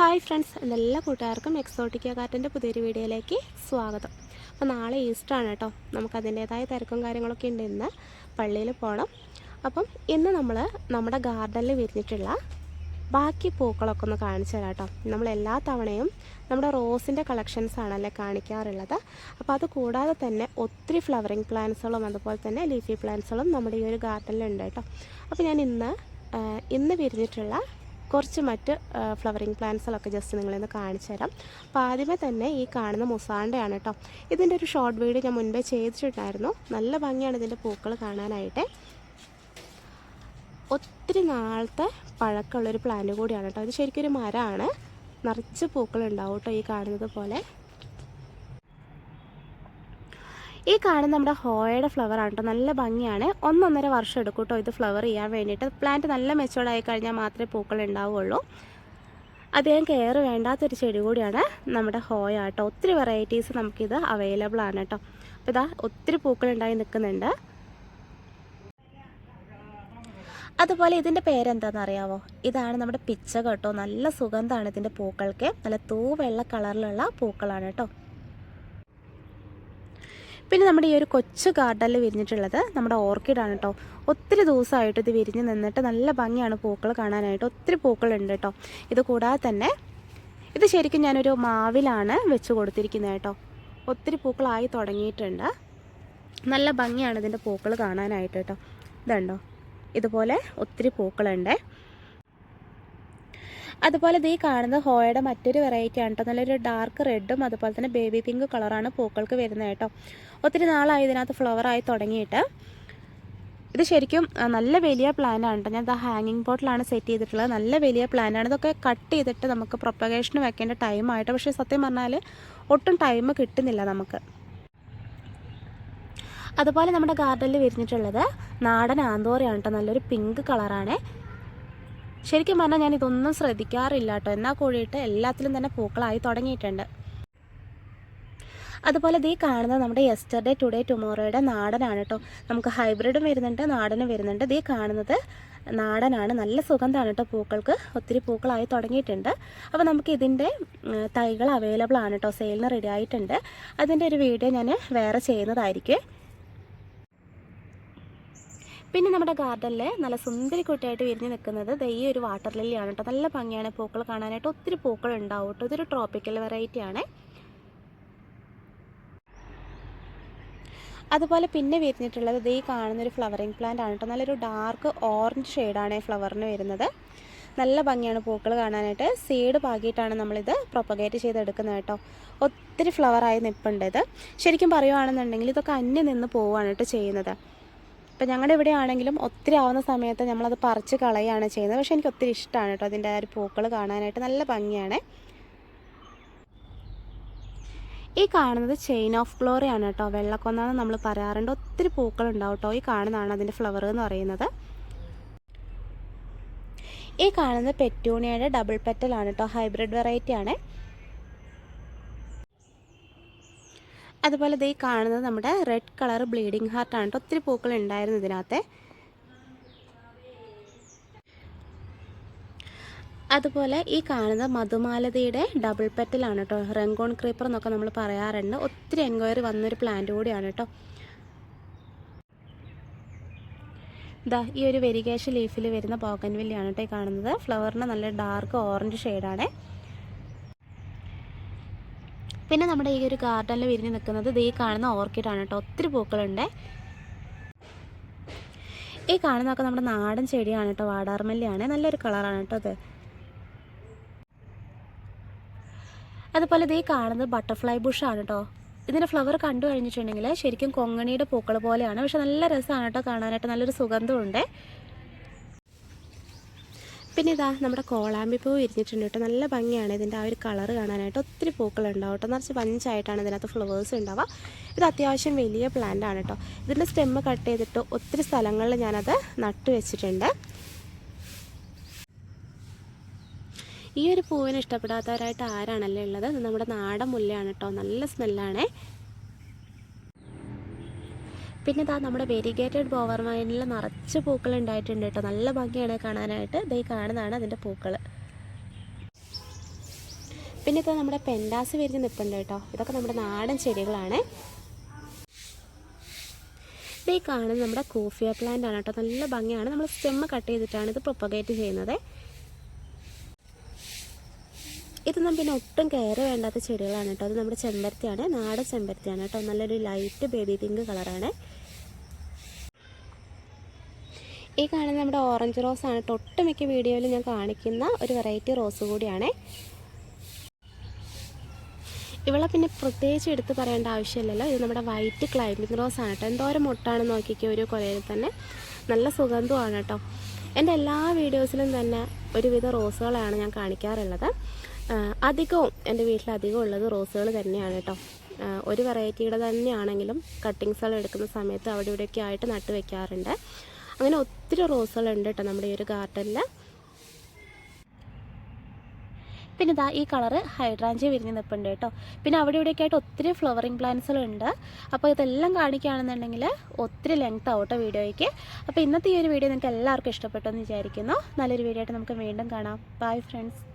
Hi friends എല്ലാ കൂട്ടുകാർക്കും Exotica കാറ്റിന്റെ പുതിയൊരു വീഡിയോയിലേക്ക് സ്വാഗതം. അപ്പോൾ നാളെ ഈസ്റ്റർ ആണ് കേട്ടോ നമുക്ക് അതിന്റേതായ തിരക്കും കാര്യങ്ങളൊക്കെ ഉണ്ട് ഇന്ന്. പള്ളിയിൽ പോകണം അപ്പം ഇന്ന് നമ്മൾ നമ്മുടെ ഗാർഡനിൽ വിരിഞ്ഞിട്ടുള്ള ബാക്കി പൂക്കളൊക്കെ ഒന്ന് കാണിച്ചു തരാം കേട്ടോ നമ്മൾ എല്ലാ തവണയും നമ്മുടെ റോസിന്റെ കളക്ഷൻസ് ആണല്ലേ കാണിക്കാറുള്ളത്. അപ്പോൾ അത് കൂടാതെ തന്നെ ഒത്തിരി ഫ്ലവറിങ് പ്ലാന്റ്സുകളും അതുപോലെ തന്നെ ലീഫി പ്ലാന്റ്സുകളും നമ്മുടെ ഈ ഒരു ഗാർഡനിലുണ്ട് കേട്ടോ അപ്പോൾ ഞാൻ ഇന്ന് ഇന്ന് വിരിഞ്ഞിട്ടുള്ള കുറച്ച് മറ്റ് ഫ്ലവറിങ് പ്ലാന്റ്സുകളൊക്കെ ജസ്റ്റ് നിങ്ങളിന്ന് കാണിച്ചു തരാം. അപ്പോൾ ആദ്യമേ തന്നെ ഈ കാണുന്ന മുസാണ്ടയാണ് കേട്ടോ ഇതിന്റെ ഒരു ഷോർട്ട് വീഡിയോ ഞാൻ മുൻപേ ചെയ്തിട്ടുണ്ടായിരുന്നു. നല്ല ഭംഗിയാണ് ഇതിന്റെ പൂക്കൾ കാണാനായിട്ട്. ഒത്തിരി നാളത്തെ പഴക്കമുള്ളൊരു പ്ലാന്റ് കൂടിയാണ് കേട്ടോ ഇത് ശരിക്കും ഒരു മരമാണ് നിറച്ച് പൂക്കളുണ്ടാവും കേട്ടോ ഈ കാണുന്നത് പോലെ. ഈ കാണുന്ന നമ്മുടെ ഹോയയുടെ ഫ്ലവർ ആണ് കേട്ടോ നല്ല ഭംഗിയാണ്. ഒന്നൊന്നര വർഷം എടുക്കും കേട്ടോ ഇത് ഫ്ലവർ ചെയ്യാൻ വേണ്ടിയിട്ട്. പ്ലാന്റ് നല്ല മെച്ചോർഡായി കഴിഞ്ഞാൽ മാത്രമേ പൂക്കൾ ഉണ്ടാവുകയുള്ളൂ അധികം കെയർ വേണ്ടാത്തൊരു ചെടി കൂടിയാണ് നമ്മുടെ ഹോയ കേട്ടോ ഒത്തിരി വെറൈറ്റീസ് നമുക്കിത് അവൈലബിൾ ആണ് കേട്ടോ അപ്പോൾ ഇതാ ഒത്തിരി പൂക്കൾ ഉണ്ടായി നിൽക്കുന്നുണ്ട്. അതുപോലെ ഇതിന്റെ പേരെന്താണെന്ന് അറിയാവോ? ഇതാണ് നമ്മുടെ പിച്ച കേട്ടോ നല്ല സുഗന്ധമാണ് ഇതിന്റെ പൂക്കൾക്ക്. നല്ല തൂവെള്ള കളറിലുള്ള പൂക്കളാണ് കേട്ടോ പിന്നെ നമ്മുടെ ഈ ഒരു കൊച്ചു ഗാർഡനിൽ വിരിഞ്ഞിട്ടുള്ളത് നമ്മുടെ ഓർക്കിഡാണ് കേട്ടോ ഒത്തിരി ദിവസമായിട്ട് ഇത് വിരിഞ്ഞ് നിന്നിട്ട് നല്ല ഭംഗിയാണ് പൂക്കൾ കാണാനായിട്ട്. ഒത്തിരി പൂക്കളുണ്ട് കേട്ടോ ഇത് കൂടാതെ തന്നെ ഇത് ശരിക്കും ഞാനൊരു മാവിലാണ് വെച്ച് കൊടുത്തിരിക്കുന്നത് കേട്ടോ ഒത്തിരി പൂക്കളായി തുടങ്ങിയിട്ടുണ്ട്. നല്ല ഭംഗിയാണ് ഇതിന്റെ പൂക്കൾ കാണാനായിട്ട് കേട്ടോ ഇതുണ്ടോ? ഇതുപോലെ ഒത്തിരി പൂക്കളുണ്ട്. അതുപോലെ ഇത് ഈ കാണുന്ന ഹോയയുടെ മറ്റൊരു വെറൈറ്റി ആണ് കേട്ടോ നല്ലൊരു ഡാർക്ക് റെഡും അതുപോലെ തന്നെ ബേബി പിങ്ക് കളറാണ് പൂക്കൾക്ക് വരുന്നത് കേട്ടോ. ഒത്തിരി നാളായി ഇതിനകത്ത് ഫ്ലവറായി തുടങ്ങിയിട്ട്. ഇത് ശരിക്കും നല്ല വലിയ പ്ലാനാണ് കേട്ടോ ഞാൻ ഇത് ഹാങ്ങിങ് ബോട്ടിലാണ് സെറ്റ് ചെയ്തിട്ടുള്ളത്. നല്ല വലിയ പ്ലാനാണ് ഇതൊക്കെ കട്ട് ചെയ്തിട്ട് നമുക്ക് പ്രൊപ്പഗേഷന് വെക്കേണ്ട ടൈമായിട്ട് പക്ഷേ സത്യം പറഞ്ഞാൽ ഒട്ടും ടൈം കിട്ടുന്നില്ല നമുക്ക്. അതുപോലെ നമ്മുടെ ഗാർഡനിൽ വിരിഞ്ഞിട്ടുള്ളത് നാടൻ ആന്തോറയാണ് കേട്ടോ നല്ലൊരു പിങ്ക് കളറാണ് ശരിക്കും പറഞ്ഞാൽ ഞാൻ ഇതൊന്നും ശ്രദ്ധിക്കാറില്ല കേട്ടോ എന്നാൽ കൂടിയിട്ട് എല്ലാത്തിലും തന്നെ പൂക്കളായി തുടങ്ങിയിട്ടുണ്ട്. അതുപോലെ ഈ കാണുന്നത് നമ്മുടെ യെസ്റ്റർഡേ ടുഡേ ടുമോറോയുടെ നാടനാണ് കേട്ടോ നമുക്ക് ഹൈബ്രിഡും വരുന്നുണ്ട് നാടനും വരുന്നുണ്ട്. ഇത് കാണുന്നത് നാടനാണ്. നല്ല സുഗന്ധമാണ് കേട്ടോ പൂക്കൾക്ക്. ഒത്തിരി പൂക്കളായി തുടങ്ങിയിട്ടുണ്ട്. അപ്പോൾ നമുക്ക് ഇതിന്റെ തൈകൾ അവൈലബിൾ ആണ് കേട്ടോ സെയിലിന് റെഡി ആയിട്ടുണ്ട്. അതിന്റെ ഒരു വീഡിയോ ഞാൻ വേറെ ചെയ്യുന്നതായിരിക്കും. പിന്നെ നമ്മുടെ ഗാർഡനിൽ നല്ല സുന്ദരി കുട്ടിയായിട്ട് വിരിഞ്ഞ് നിൽക്കുന്നത് ദൈ ഒരു വാട്ടർ ലില്ലിയാണ് കേട്ടോ നല്ല ഭംഗിയാണ് പൂക്കൾ കാണാനായിട്ട്. ഒത്തിരി പൂക്കൾ ഉണ്ടാവും കേട്ടോ ഇതൊരു ട്രോപ്പിക്കൽ വെറൈറ്റി ആണ്. അതുപോലെ പിന്നെ വിരിഞ്ഞിട്ടുള്ളത് ദൈ ഈ കാണുന്നൊരു ഫ്ലവറിങ് പ്ലാന്റ് ആണ് കേട്ടോ നല്ലൊരു ഡാർക്ക് ഓറഞ്ച് ഷെയ്ഡാണ് ഈ ഫ്ലവറിന് വരുന്നത്. നല്ല ഭംഗിയാണ് പൂക്കൾ കാണാനായിട്ട്. സീഡ് പാകിയിട്ടാണ് നമ്മളിത് പ്രൊപ്പഗേറ്റ് ചെയ്തെടുക്കുന്നത് കേട്ടോ ഒത്തിരി ഫ്ലവറായി നിൽപ്പുണ്ട് ഇത്. ശരിക്കും പറയുവാണെന്നുണ്ടെങ്കിൽ ഇതൊക്കെ അന്യം നിന്ന് പോവുകയാണ് കേട്ടോ ചെയ്യുന്നത്. ഇപ്പം ഞങ്ങളുടെ ഇവിടെ ആണെങ്കിലും ഒത്തിരി ആവുന്ന സമയത്ത് നമ്മളത് പറിച്ച് കളയുകയാണ് ചെയ്യുന്നത്. പക്ഷേ എനിക്ക് ഒത്തിരി ഇഷ്ടമാണ് കേട്ടോ അതിന്റെ ആ ഒരു പൂക്കൾ കാണാനായിട്ട്. നല്ല ഭംഗിയാണ്. ഈ കാണുന്നത് ചെയിൻ ഓഫ് ഗ്ലോറി ആണ് കേട്ടോ. വെള്ളക്കൊന്നാന്ന് നമ്മൾ പറയാറുണ്ട്. ഒത്തിരി പൂക്കൾ ഉണ്ടാവും കേട്ടോ ഈ കാണുന്നതാണ് അതിന്റെ ഫ്ലവർ എന്ന് പറയുന്നത്. ഈ കാണുന്നത് പെറ്റൂണിയയുടെ ഡബിൾ പെറ്റലാണ് കേട്ടോ. ഹൈബ്രിഡ് വെറൈറ്റി ആണ് അതുപോലെ ദേ കാണുന്നത് നമ്മുടെ റെഡ് കളർ ബ്ലീഡിങ് ഹാർട്ട് കേട്ടോ ഒത്തിരി പൂക്കൾ ഉണ്ടായിരുന്നു ഇതിനകത്ത്. അതുപോലെ ഈ കാണുന്ന മധുമാലതയുടെ ഡബിൾ പെറ്റലാണ് കേട്ടോ റെങ്കോൺ ക്രീപ്പർ എന്നൊക്കെ നമ്മൾ പറയാറുണ്ട്. ഒത്തിരി എൻക്വയറി വന്നൊരു പ്ലാന്റ് കൂടിയാണ് കേട്ടോ ദാ ഈ ഒരു വെരികേഷ ലീഫിൽ വരുന്ന പോക്കൻവില്ലിയാണ് കേട്ടോ ഈ കാണുന്നത്. ഫ്ലവറിന് നല്ല ഡാർക്ക് ഓറഞ്ച് ഷെയ്ഡാണ് പിന്നെ നമ്മുടെ ഈ ഒരു ഗാർഡനിൽ വിരിഞ്ഞ് നിൽക്കുന്നത് ദേ ഈ കാണുന്ന ഓർക്കിഡാണ് കേട്ടോ. ഒത്തിരി പൂക്കളുണ്ട്. ഈ കാണുന്നതൊക്കെ നമ്മുടെ നാടൻ ചെടിയാണ് കേട്ടോ. വാടാർമല്ലിയാണ്. നല്ലൊരു കളറാണ് കേട്ടോ അത്. അതുപോലെ ഇത് ഈ കാണുന്നത് ബട്ടർഫ്ലൈ ബുഷാണ് കേട്ടോ. ഇതിന്റെ ഫ്ലവർ കണ്ടു കഴിഞ്ഞിട്ടുണ്ടെങ്കിൽ ശരിക്കും കൊങ്ങണിയുടെ പൂക്കൾ പോലെയാണ്. പക്ഷെ നല്ല രസമാണ് കേട്ടോ കാണാനായിട്ട്. നല്ലൊരു സുഗന്ധമുണ്ട് പിന്നെ ഇതാ നമ്മുടെ കോളാമ്പി പൂ വിരിഞ്ഞിട്ടുണ്ട് കേട്ടോ. നല്ല ഭംഗിയാണ് ഇതിന്റെ ആ ഒരു കളർ കാണാനായിട്ട്. ഒത്തിരി പൂക്കൾ ഉണ്ടാവും കേട്ടോ. നിറച്ച് പഞ്ചായിട്ടാണ് ഇതിനകത്ത് ഫ്ലവേഴ്സ് ഉണ്ടാവുക. ഇത് അത്യാവശ്യം വലിയ പ്ലാന്റ് ആണ് കേട്ടോ. ഇതിന്റെ സ്റ്റെമ്മ് കട്ട് ചെയ്തിട്ട് ഒത്തിരി സ്ഥലങ്ങളിൽ ഞാനത് നട്ടു വെച്ചിട്ടുണ്ട്. ഈ ഒരു പൂവിനെ ഇഷ്ടപ്പെടാത്തവരായിട്ട് ആരാണല്ലേ ഉള്ളത്? നമ്മുടെ നാടൻ മുല്ലയാണ് കേട്ടോ. നല്ല സ്മെല്ലാണേ പിന്നെ ഇതാ നമ്മുടെ വെരിഗേറ്റഡ് ബോവർ വൈനിൽ നിറച്ച് പൂക്കൾ ഉണ്ടായിട്ടുണ്ട് കേട്ടോ. നല്ല ഭംഗിയാണ് കാണാനായിട്ട്. ഇതേ കാണുന്നതാണ് അതിന്റെ പൂക്കൾ പിന്നെ ഇപ്പോൾ നമ്മുടെ പെൻഡാസ് വിരിഞ്ഞ് നിൽപ്പുണ്ട് കേട്ടോ. ഇതൊക്കെ നമ്മുടെ നാടൻ ചെടികളാണ്. ഇതേ കാണുന്നത് നമ്മുടെ കോഫിയ പ്ലാന്റ് ആണ് കേട്ടോ. നല്ല ഭംഗിയാണ്. നമ്മൾ സ്റ്റെമ്മ് കട്ട് ചെയ്തിട്ടാണ് ഇത് പ്രൊപ്പഗേറ്റ് ചെയ്യുന്നത്. ഇതൊന്നും പിന്നെ ഒട്ടും കെയർ വേണ്ടാത്ത ചെടികളാണ് കേട്ടോ. അത് നമ്മുടെ ചെമ്പരത്തിയാണ്. നാടൻ ചെമ്പരത്തിയാണ് കേട്ടോ. നല്ലൊരു ലൈറ്റ് ബേബി പിങ്ക് കളറാണ് ഈ കാണുന്ന നമ്മുടെ ഓറഞ്ച് റോസ് ആണ് കേട്ടോ. ഒട്ടുമിക്ക വീഡിയോയിൽ ഞാൻ കാണിക്കുന്ന ഒരു വെറൈറ്റി റോസ് കൂടിയാണ്. ഇവളെ പിന്നെ പ്രത്യേകിച്ച് എടുത്ത് പറയേണ്ട ആവശ്യമില്ലല്ലോ. ഇത് നമ്മുടെ വൈറ്റ് ക്ലൈമ്പിംഗ് റോസ് ആണ് കേട്ടോ. എന്തോരം മുട്ടാണ് നോക്കിക്കോ ഒരു കൊലയിൽ തന്നെ. നല്ല സുഗന്ധമാണ് കേട്ടോ. എന്റെ എല്ലാ വീഡിയോസിലും തന്നെ ഒരുവിധ റോസുകളാണ് ഞാൻ കാണിക്കാറുള്ളത്. അധികവും എന്റെ വീട്ടിൽ അധികം ഉള്ളത് റോസുകൾ തന്നെയാണ് കേട്ടോ. ഒരു വെറൈറ്റിയുടെ തന്നെയാണെങ്കിലും കട്ടിങ്സുകൾ എടുക്കുന്ന സമയത്ത് അവിടെ ഇവിടെയൊക്കെ ആയിട്ട് നട്ട് വെക്കാറുണ്ട്. അങ്ങനെ ഒത്തിരി റോസുകളുണ്ട് കേട്ടോ നമ്മുടെ ഈ ഒരു ഗാർഡനിൽ പിന്നെ ഇതാ ഈ കളറ് ഹൈഡ്രാഞ്ചി വിരിഞ്ഞ് നിൽപ്പുണ്ട് കേട്ടോ. പിന്നെ അവിടെ ഇവിടെയൊക്കെ ആയിട്ട് ഒത്തിരി ഫ്ലവറിങ് പ്ലാന്റ്സുകളുണ്ട് അപ്പോൾ ഇതെല്ലാം കാണിക്കുകയാണെന്നുണ്ടെങ്കിൽ ഒത്തിരി ലെങ്ത് ആവട്ടെ വീഡിയോയ്ക്ക്. അപ്പോൾ ഇന്നത്തെ ഈ ഒരു വീഡിയോ നിങ്ങൾക്ക് എല്ലാവർക്കും ഇഷ്ടപ്പെട്ടു എന്ന് വിചാരിക്കുന്നു. നല്ലൊരു വീഡിയോ ആയിട്ട് നമുക്ക് വീണ്ടും കാണാം. Bye friends